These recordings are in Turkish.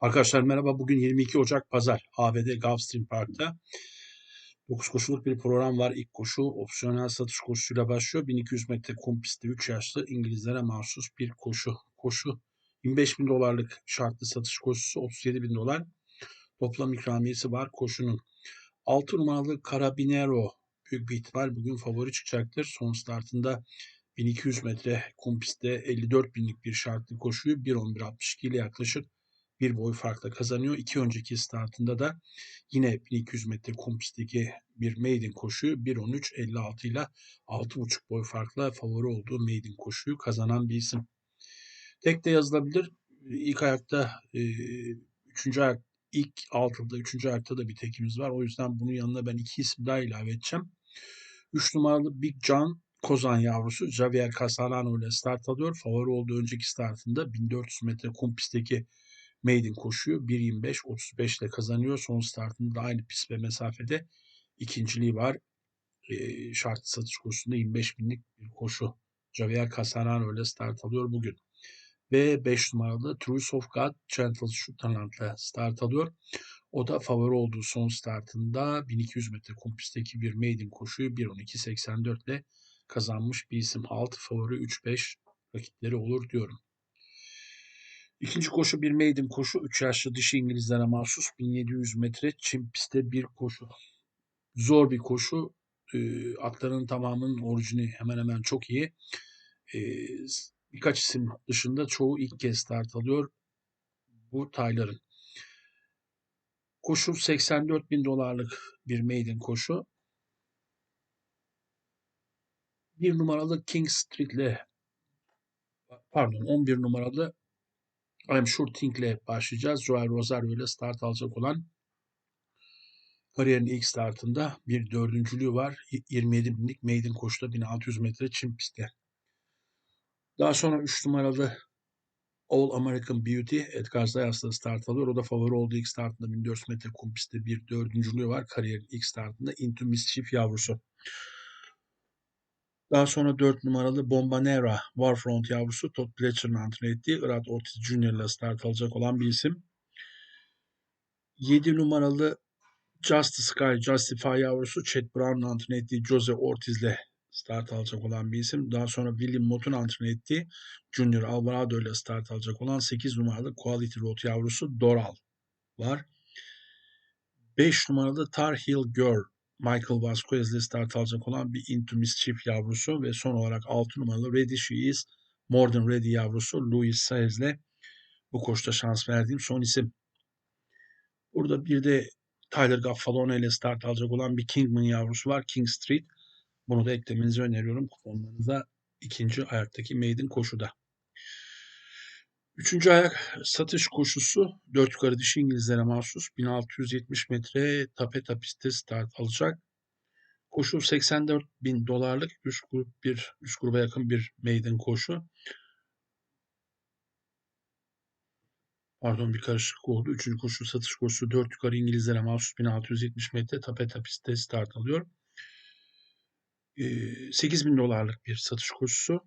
Arkadaşlar merhaba. Bugün 22 Ocak Pazar. ABD Gulfstream Park'ta 9 koşuluk bir program var. İlk koşu opsiyonel satış koşusuyla başlıyor. 1200 metre kum pistte 3 yaşlı İngilizlere mahsus bir koşu. Koşu 25 bin dolarlık şartlı satış koşusu 37 bin dolar. Toplam ikramiyesi var koşunun. 6 numaralı Carabinero büyük bir ihtimal bugün favori çıkacaktır. Son startında 1200 metre kum pistte 54 binlik bir şartlı koşuyu 1.11.62 ile yaklaşık bir boy farkla kazanıyor. İki önceki startında da yine 1200 metre kum pistteki bir maiden koşuyu 1.13.56 ile 6.5 boy farkla favori olduğu maiden koşuyu kazanan bir isim. Tek de yazılabilir. İlk ayakta e, üçüncü ayak ilk altıda, üçüncü ayakta da bir tekimiz var. O yüzden bunun yanına ben iki isim daha ilave edeceğim. Üç numaralı Big John Kozan yavrusu Javier Casalano ile start alıyor. Favori olduğu önceki startında 1400 metre kum pistteki maiden koşuyu 1.25-35 ile kazanıyor. Son startında da aynı pist ve mesafede ikinciliği var. E, şartlı satış koşusunda 25 binlik bir koşu. Javier Casanaro ile start alıyor bugün. Ve 5 numaralı Truce of God Gentle Shooterland'la start alıyor. O da favori olduğu son startında 1200 metre kum pistteki bir maiden koşuyu 1.12.84 ile kazanmış bir isim. 6 favori 3-5 rakipleri olur diyorum. İkinci koşu bir maiden koşu. 3 yaşlı dişi İngilizlere mahsus 1700 metre çim pistte bir koşu. Zor bir koşu. E, atların tamamının orijini hemen hemen çok iyi. E, birkaç isim dışında çoğu ilk kez start alıyor bu tayların. Koşu 84 bin dolarlık bir maiden koşu. Bir numaralı King Street'le pardon 11 numaralı I'm Sure Think'le başlayacağız. Joel Rosario ile start alacak olan kariyerin ilk startında bir dördüncülüğü var. 27 binlik maiden koşuda 1600 metre çim pistte. Daha sonra 3 numaralı All American Beauty Edgar Zayas'la start alıyor. O da favori olduğu ilk startında 1400 metre kum pistte bir dördüncülüğü var. Kariyerin ilk startında Into Mischief yavrusu. Daha sonra 4 numaralı Bombanera Warfront yavrusu Todd Pletcher'ın antrenör ettiği Irat Ortiz Jr. ile start alacak olan bir isim. 7 numaralı Just Sky Justify yavrusu Chet Brown'un antrenör ettiği Jose Ortiz ile start alacak olan bir isim. Daha sonra William Mott'un antrenör ettiği Junior Alvarado ile start alacak olan 8 numaralı Quality Road yavrusu Doral var. 5 numaralı Tar Heel Girl Michael Vasquez'le start alacak olan bir Into Mischief yavrusu ve son olarak 6 numaralı Ready She Is More Ready yavrusu Louis Saez'le bu koşta şans verdiğim son isim. Burada bir de Tyler Gaffalone ile start alacak olan bir Kingman yavrusu var. King Street. Bunu da eklemenizi öneriyorum kuponlarınıza ikinci ayaktaki maiden koşuda. Üçüncü ayak satış koşusu 4 yukarı dişi İngilizlere mahsus 1670 metre tapeta pistte start alacak. Koşu 84 bin dolarlık üst grup bir üst gruba yakın bir maiden koşu. Pardon bir karışıklık oldu. Üçüncü koşu satış koşusu 4 yukarı İngilizlere mahsus 1670 metre tapeta pistte start alıyor. 8 bin dolarlık bir satış koşusu.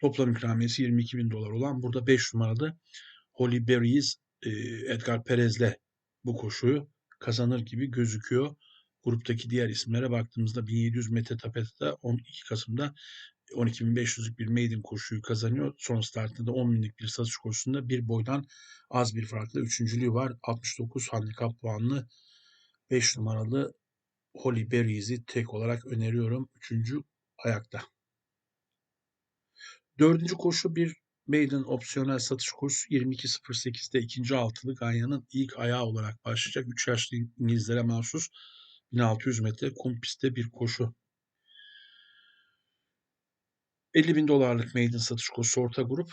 Toplam ikramiyesi 22 bin dolar olan burada 5 numaralı Holly Berries e, Edgar Perez'le bu koşuyu kazanır gibi gözüküyor. Gruptaki diğer isimlere baktığımızda 1700 metre tapetede 12 Kasım'da 12.500'lük bir maiden koşuyu kazanıyor. Son startında da 10 binlik bir satış koşusunda bir boydan az bir farklı üçüncülüğü var. 69 handikap puanlı 5 numaralı Holly Berries'i tek olarak öneriyorum. Üçüncü ayakta. Dördüncü koşu bir maiden opsiyonel satış koşusu 22.08'de ikinci altılı Ganya'nın ilk ayağı olarak başlayacak. 3 yaşlı İngilizlere mahsus 1600 metre kum pistte bir koşu. 50 bin dolarlık maiden satış koşusu orta grup.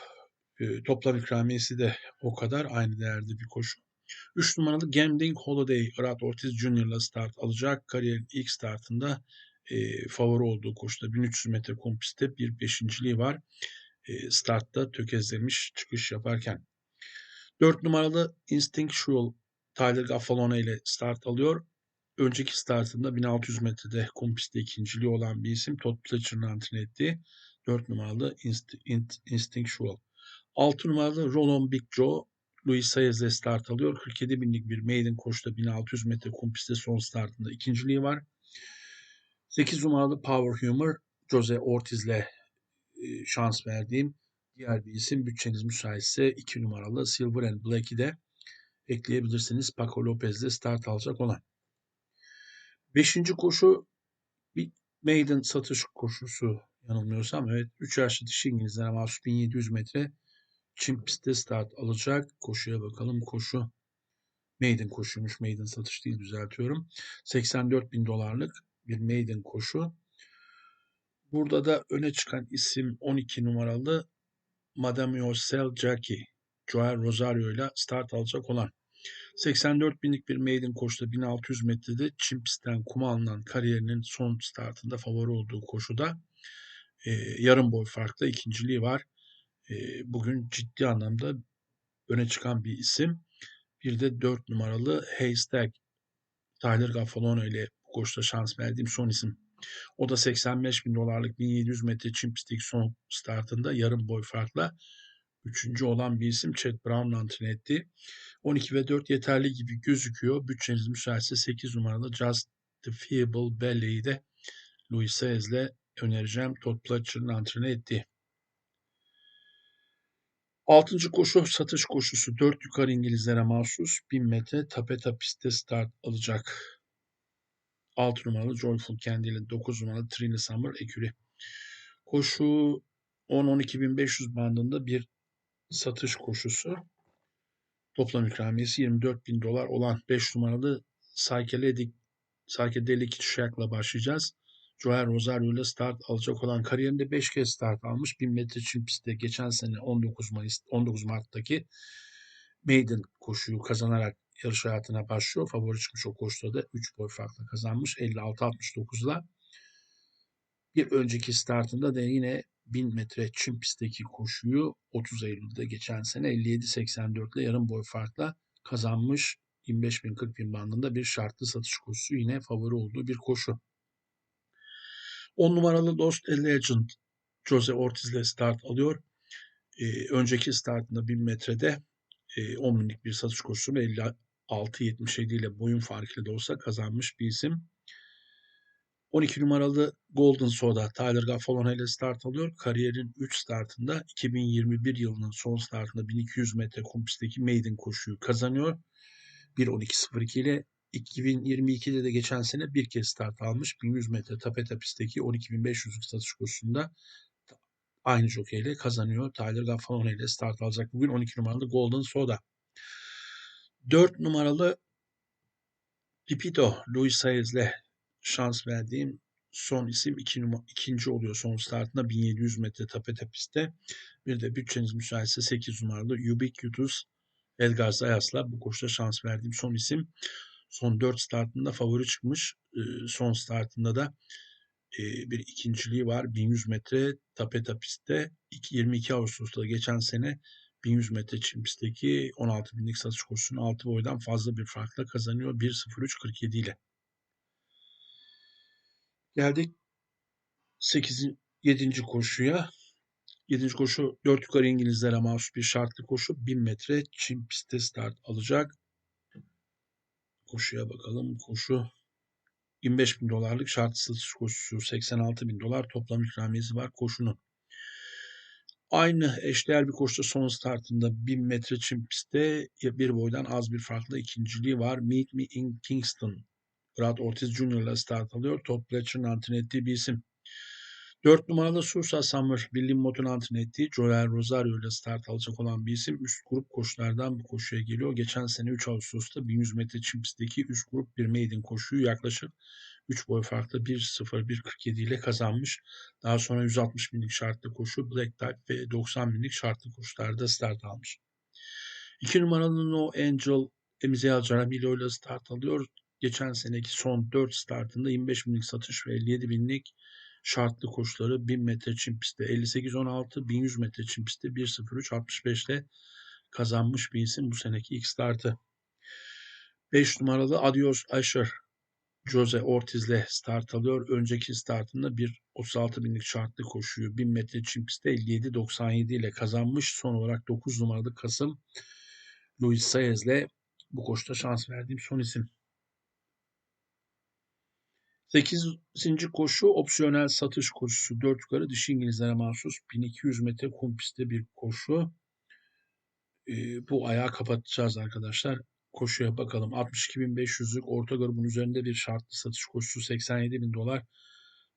E, toplam ikramiyesi de o kadar aynı değerde bir koşu. 3 numaralı Gambling Holiday Rad Ortiz ile start alacak. Kariyerin ilk startında e, favori olduğu koşuda 1300 metre kum pistte bir beşinciliği var. Startta tökezlemiş çıkış yaparken. 4 numaralı Instinctual Tyler Gaffalone ile start alıyor. Önceki startında 1600 metrede kum pistte ikinciliği olan bir isim Todd Pletcher'ın antrenör ettiği 4 numaralı Inst Inst Instinctual. 6 numaralı Roland Big Joe Luis Saez'le start alıyor. 47 binlik bir maiden koşuda 1600 metre kum son startında ikinciliği var. 8 numaralı Power Humor Jose Ortiz'le e, şans verdiğim diğer bir isim bütçeniz müsaitse 2 numaralı Silver and Black'i de ekleyebilirsiniz. Paco Lopez'le start alacak olan. Beşinci koşu bir maiden satış koşusu yanılmıyorsam. Evet 3 yaşlı dişi İngilizlere mahsus 1700 metre Çin start alacak. Koşuya bakalım. Koşu maiden koşuymuş. Maiden satış değil düzeltiyorum. 84 bin dolarlık bir maiden koşu. Burada da öne çıkan isim 12 numaralı Madame Yosel Jackie. Joel Rosario ile start alacak olan. 84 binlik bir maiden koşuda 1600 metrede Çin pistten kuma alınan kariyerinin son startında favori olduğu koşuda e, yarım boy farklı ikinciliği var. E, bugün ciddi anlamda öne çıkan bir isim. Bir de 4 numaralı Haystack Tyler Gaffalone ile bu koşuda şans verdiğim son isim. O da 85 bin dolarlık 1700 metre pistteki son startında yarım boy farkla üçüncü olan bir isim Chad Brown antren etti. 12 ve 4 yeterli gibi gözüküyor. Bütçeniz müsaitse 8 numaralı Justifiable Ballet'i de Louis Saez'le önereceğim. Todd Pletcher'ın antrenör ettiği. Altıncı koşu satış koşusu 4 yukarı İngilizlere mahsus 1000 metre tapeta pistte start alacak. 6 numaralı Joyful Candy ile 9 numaralı Trina Summer Eküri. Koşu 10-12.500 bandında bir satış koşusu. Toplam ikramiyesi 24 bin dolar olan 5 numaralı Psychedelic, Psychedelic Shack'la başlayacağız. Joel Rosario ile start alacak olan kariyerinde 5 kez start almış. 1000 metre çim pistte geçen sene 19 Mayıs 19 Mart'taki Maiden koşuyu kazanarak yarış hayatına başlıyor. Favori çıkmış o koşuda da 3 boy farklı kazanmış. 56-69'la. Bir önceki startında da yine 1000 metre çim pistteki koşuyu 30 Eylül'de geçen sene 57-84 ile yarım boy farkla kazanmış. 25 bin 40 bin bandında bir şartlı satış koşusu yine favori olduğu bir koşu. 10 numaralı Lost Legend Jose Ortiz ile start alıyor. Ee, önceki startında 1000 metrede e, 10 binlik bir satış koşusunu 56-77 ile boyun farkıyla da olsa kazanmış bir isim. 12 numaralı Golden Soda Tyler Gaffalone ile start alıyor. Kariyerin 3 startında 2021 yılının son startında 1200 metre kum pistteki maiden koşuyu kazanıyor. 1.12.02 ile 2022'de de geçen sene bir kez start almış. 1100 metre tapeta pistteki 12.500'lük satış koşusunda aynı jokeyle kazanıyor. Tyler Gaffalone ile start alacak bugün 12 numaralı Golden Soda. 4 numaralı Pipito Luis Saez'le şans verdiğim son isim iki numara, ikinci oluyor son startında 1700 metre tapeta pistte. Bir de bütçeniz müsaitse 8 numaralı Ubiquitous Edgar Zayas'la bu koşuda şans verdiğim son isim. Son 4 startında favori çıkmış. Son startında da bir ikinciliği var. 1100 metre tapeta pistte. 22 Ağustos'ta geçen sene 1100 metre çim pistteki 16 binlik satış koşusunu 6 boydan fazla bir farkla kazanıyor. 1.03.47 ile. Geldik 8. 7. koşuya. 7. koşu 4 yukarı İngilizlere mahsus bir şartlı koşu. 1000 metre çim pistte start alacak. Koşuya bakalım. Koşu 25 bin dolarlık şart satış koşusu 86 bin dolar toplam ikramiyesi var koşunun. Aynı eşdeğer bir koşuda son startında 1000 metre çim pistte bir boydan az bir farklı ikinciliği var. Meet Me in Kingston. Brad Ortiz Jr. ile start alıyor. Todd Pletcher'ın antren ettiği bir isim. 4 numaralı Sursa Summer, Billy Mott'un antren ettiği Joel Rosario ile start alacak olan bir isim. Üst grup koşulardan bu koşuya geliyor. Geçen sene 3 Ağustos'ta 1100 metre çim pistteki üst grup bir maiden koşuyu yaklaşık 3 boy farklı 1.01.47 ile kazanmış. Daha sonra 160 binlik şartlı koşu, Black Type ve 90 binlik şartlı koşularda start almış. 2 numaralı No Angel Emizel Caramillo ile start alıyor. Geçen seneki son 4 startında 25 binlik satış ve 57 binlik şartlı koşuları 1000 metre çim pistte 58-16, 1100 metre çim pistte 1.03.65 ile kazanmış bir isim bu seneki ilk startı. 5 numaralı Adios Asher Jose Ortiz'le start alıyor. Önceki startında bir 36 binlik şartlı koşuyu 1000 metre çim pistte 57.97 ile kazanmış. Son olarak 9 numaralı Kasım Luis Saez'le bu koşuda şans verdiğim son isim. 8. koşu opsiyonel satış koşusu. 4 yukarı dişi İngilizlere mahsus 1200 metre kum bir koşu. Ee, bu ayağı kapatacağız arkadaşlar. Koşuya bakalım. 62.500'lük orta grubun üzerinde bir şartlı satış koşusu 87 bin dolar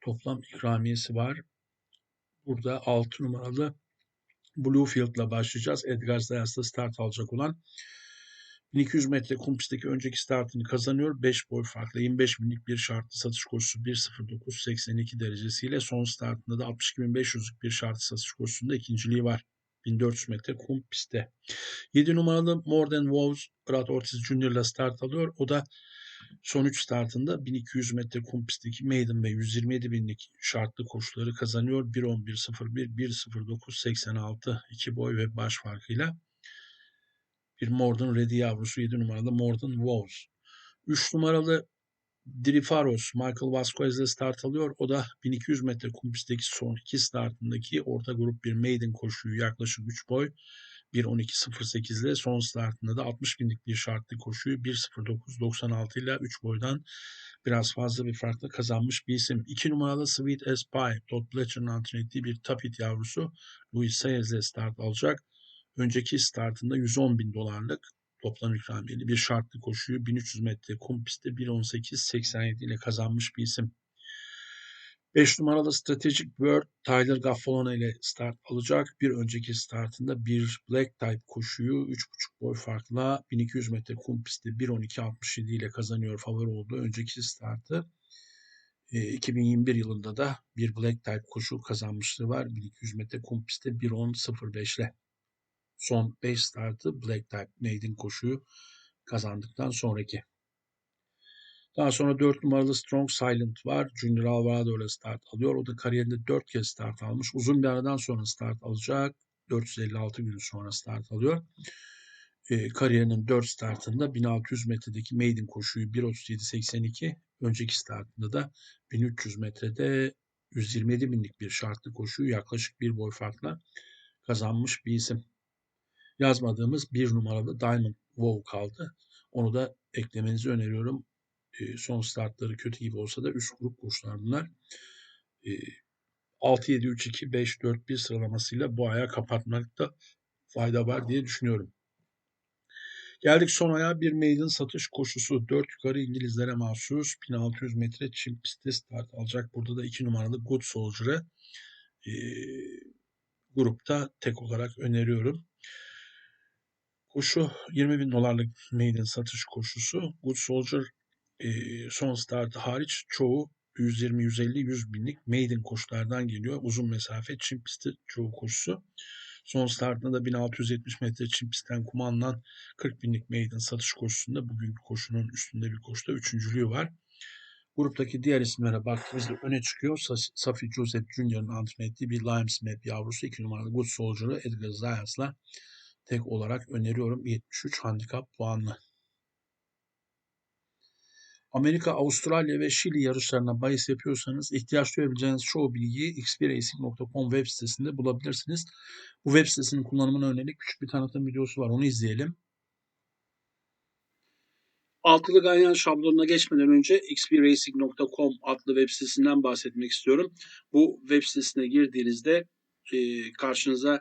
toplam ikramiyesi var. Burada 6 numaralı Bluefield'la başlayacağız. Edgar Zayas'la start alacak olan 1200 metre kum pistteki önceki startını kazanıyor. 5 boy farklı 25 binlik bir şartlı satış koşusu 1.09.82 derecesiyle son startında da 62.500'lük bir şartlı satış koşusunda ikinciliği var. 1400 metre kum pistte. 7 numaralı Than Wows Brad Ortiz Jr. ile start alıyor. O da son 3 startında 1200 metre kum pistteki maiden ve 127 binlik şartlı koşuları kazanıyor. 1.11.01, 1.09.86 iki boy ve baş farkıyla bir Morden Ready yavrusu 7 numaralı Morden Wows. 3 numaralı Drifaros Michael Vasquez ile start alıyor. O da 1200 metre kum pistteki son iki startındaki orta grup bir maiden koşuyu yaklaşık 3 boy 1.12.08 ile son startında da 60 binlik bir şartlı koşuyu 1.09.96 ile 3 boydan biraz fazla bir farkla kazanmış bir isim. 2 numaralı Sweet as Todd Pletcher'ın antrenör ettiği bir tapit yavrusu Luis Saez ile start alacak. Önceki startında 110 bin dolarlık toplam ikramiyeli bir şartlı koşuyu 1300 metre kum pistte 1.18.87 ile kazanmış bir isim. 5 numaralı Strategic Bird Tyler Gaffalone ile start alacak. Bir önceki startında bir Black Type koşuyu 3.5 boy farkla 1200 metre kum pistte 1.12.67 ile kazanıyor favori olduğu önceki startı. 2021 e, yılında da bir Black Type koşu kazanmışlığı var. 1200 metre kum pistte 1.10.05 ile son 5 startı Black Type Maiden koşuyu kazandıktan sonraki. Daha sonra 4 numaralı Strong Silent var. Junior Alvarado ile start alıyor. O da kariyerinde 4 kez start almış. Uzun bir aradan sonra start alacak. 456 gün sonra start alıyor. E, kariyerinin 4 startında 1600 metredeki maiden koşuyu 1.37.82 önceki startında da 1300 metrede 127 binlik bir şartlı koşuyu yaklaşık bir boy farkla kazanmış bir isim yazmadığımız bir numaralı Diamond Wow kaldı. Onu da eklemenizi öneriyorum. E, son startları kötü gibi olsa da üst grup koşular bunlar. E, 6-7-3-2-5-4-1 sıralamasıyla bu aya kapatmakta fayda var diye düşünüyorum. Geldik son aya bir maiden satış koşusu. 4 yukarı İngilizlere mahsus 1600 metre çim pistte start alacak. Burada da 2 numaralı Good Soldier'ı e, grupta tek olarak öneriyorum. Koşu 20 bin dolarlık maiden satış koşusu. Good Soldier e, son startı hariç çoğu 120, 150, 100 binlik maiden koşulardan geliyor. Uzun mesafe çim pisti çoğu koşusu. Son startında da 1670 metre çim pistten kumandan 40 binlik maiden satış koşusunda bugünkü koşunun üstünde bir koşuda üçüncülüğü var. Gruptaki diğer isimlere baktığımızda öne çıkıyor. Safi Joseph Jr.'ın antrenör ettiği bir Limes Map yavrusu 2 numaralı Good Soldier'ı Edgar Zayas'la tek olarak öneriyorum 73 handikap puanlı. Amerika, Avustralya ve Şili yarışlarına bahis yapıyorsanız ihtiyaç duyabileceğiniz çoğu bilgiyi xbracing.com web sitesinde bulabilirsiniz. Bu web sitesinin kullanımına yönelik küçük bir tanıtım videosu var. Onu izleyelim. Altılı ganyan şablonuna geçmeden önce xbracing.com adlı web sitesinden bahsetmek istiyorum. Bu web sitesine girdiğinizde e, karşınıza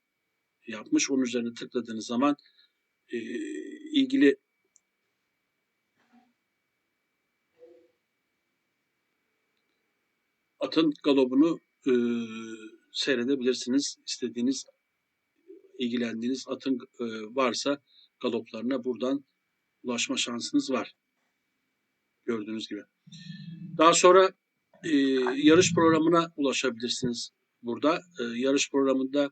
yapmış. Onun üzerine tıkladığınız zaman e, ilgili atın galobunu e, seyredebilirsiniz. İstediğiniz, ilgilendiğiniz atın e, varsa galoplarına buradan ulaşma şansınız var. Gördüğünüz gibi. Daha sonra e, yarış programına ulaşabilirsiniz burada. E, yarış programında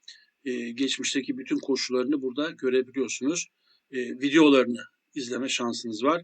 e, geçmişteki bütün koşularını burada görebiliyorsunuz. E, videolarını izleme şansınız var.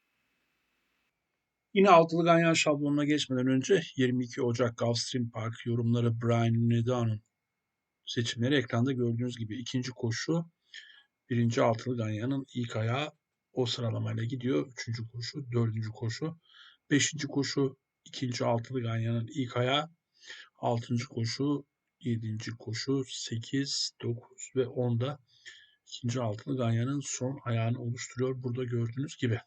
Yine altılı ganyan şablonuna geçmeden önce 22 Ocak Gulfstream Park yorumları Brian Neda'nın seçimleri ekranda gördüğünüz gibi ikinci koşu birinci altılı ganyanın ilk ayağı o sıralamayla gidiyor. Üçüncü koşu, dördüncü koşu, beşinci koşu ikinci altılı ganyanın ilk ayağı, altıncı koşu, yedinci koşu, sekiz, dokuz ve onda ikinci altılı ganyanın son ayağını oluşturuyor. Burada gördüğünüz gibi.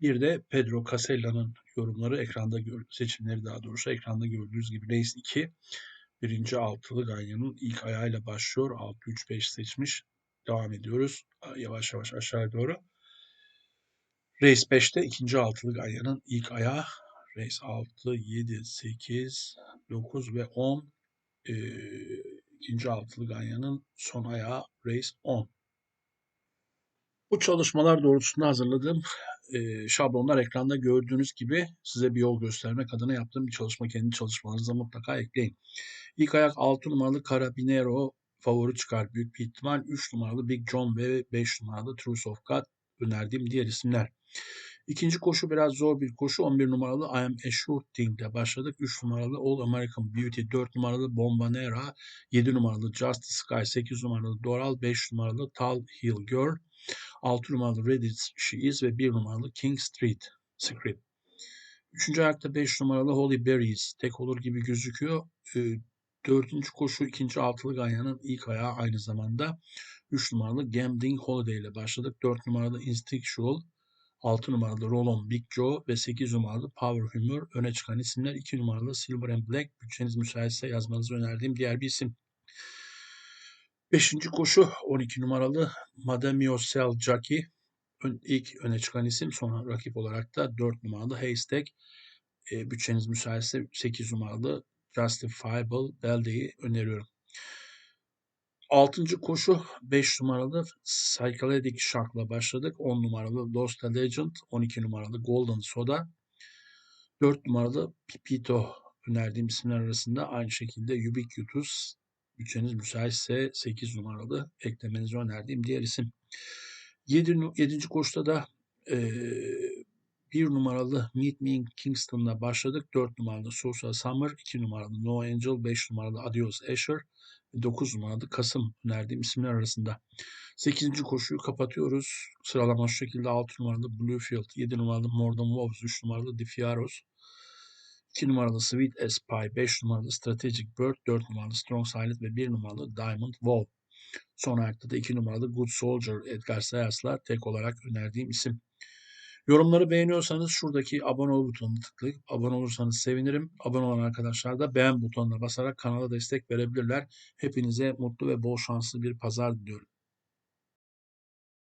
Bir de Pedro Casella'nın yorumları ekranda gör- seçimleri daha doğrusu ekranda gördüğünüz gibi Race 2 birinci altılı ganyanın ilk ayağıyla başlıyor. 6-3-5 seçmiş. Devam ediyoruz. Yavaş yavaş aşağı doğru. Race 5'te ikinci altılı ganyanın ilk ayağı. Race 6, 7, 8, 9 ve 10 ee, ikinci altılı ganyanın son ayağı Race 10. Bu çalışmalar doğrultusunda hazırladığım e, şablonlar ekranda gördüğünüz gibi size bir yol göstermek adına yaptığım bir çalışma. Kendi çalışmalarınıza mutlaka ekleyin. İlk ayak 6 numaralı Carabinero favori çıkar büyük bir ihtimal. 3 numaralı Big John ve 5 numaralı Truth of God önerdiğim diğer isimler. İkinci koşu biraz zor bir koşu. 11 numaralı I Am A Sure Thing ile başladık. 3 numaralı All American Beauty, 4 numaralı Bombonera, 7 numaralı Just the Sky, 8 numaralı Doral, 5 numaralı Tall Hill Girl, 6 numaralı Ready She Is ve 1 numaralı King Street Script. Üçüncü ayakta 5 numaralı Holy Berries tek olur gibi gözüküyor. Ee, dördüncü koşu ikinci altılı ganyanın ilk ayağı aynı zamanda. 3 numaralı Gambling Holiday ile başladık. 4 numaralı Instinctual, 6 numaralı Roland Big Joe ve 8 numaralı Power Humor öne çıkan isimler. 2 numaralı Silver and Black bütçeniz müsaitse yazmanızı önerdiğim diğer bir isim. Beşinci koşu 12 numaralı Madame Yourself Jockey. Ön, ilk öne çıkan isim sonra rakip olarak da 4 numaralı Haystack. E, bütçeniz müsaitse 8 numaralı Justifiable Belde'yi öneriyorum. Altıncı koşu 5 numaralı Psychedelic Shock'la başladık. 10 numaralı Lost a Legend, 12 numaralı Golden Soda, 4 numaralı Pipito önerdiğim isimler arasında aynı şekilde Ubiquitous bütçeniz müsaitse 8 numaralı eklemenizi önerdiğim diğer isim. 7. 7. koşuda da eee 1 numaralı Meet Me in Kingston'la başladık. 4 numaralı Sosa Summer, 2 numaralı No Angel, 5 numaralı Adios Asher ve 9 numaralı Kasım önerdiğim isimler arasında. 8. koşuyu kapatıyoruz. Sıralama şu şekilde 6 numaralı Bluefield, 7 numaralı More Than Wolves, 3 numaralı Difiaros, 2 numaralı Sweet Espy, 5 numaralı Strategic Bird, 4 numaralı Strong Silent ve 1 numaralı Diamond Wall. Son ayakta da 2 numaralı Good Soldier Edgar Sayas'la tek olarak önerdiğim isim. Yorumları beğeniyorsanız şuradaki abone ol butonuna tıklayıp abone olursanız sevinirim. Abone olan arkadaşlar da beğen butonuna basarak kanala destek verebilirler. Hepinize mutlu ve bol şanslı bir pazar diliyorum.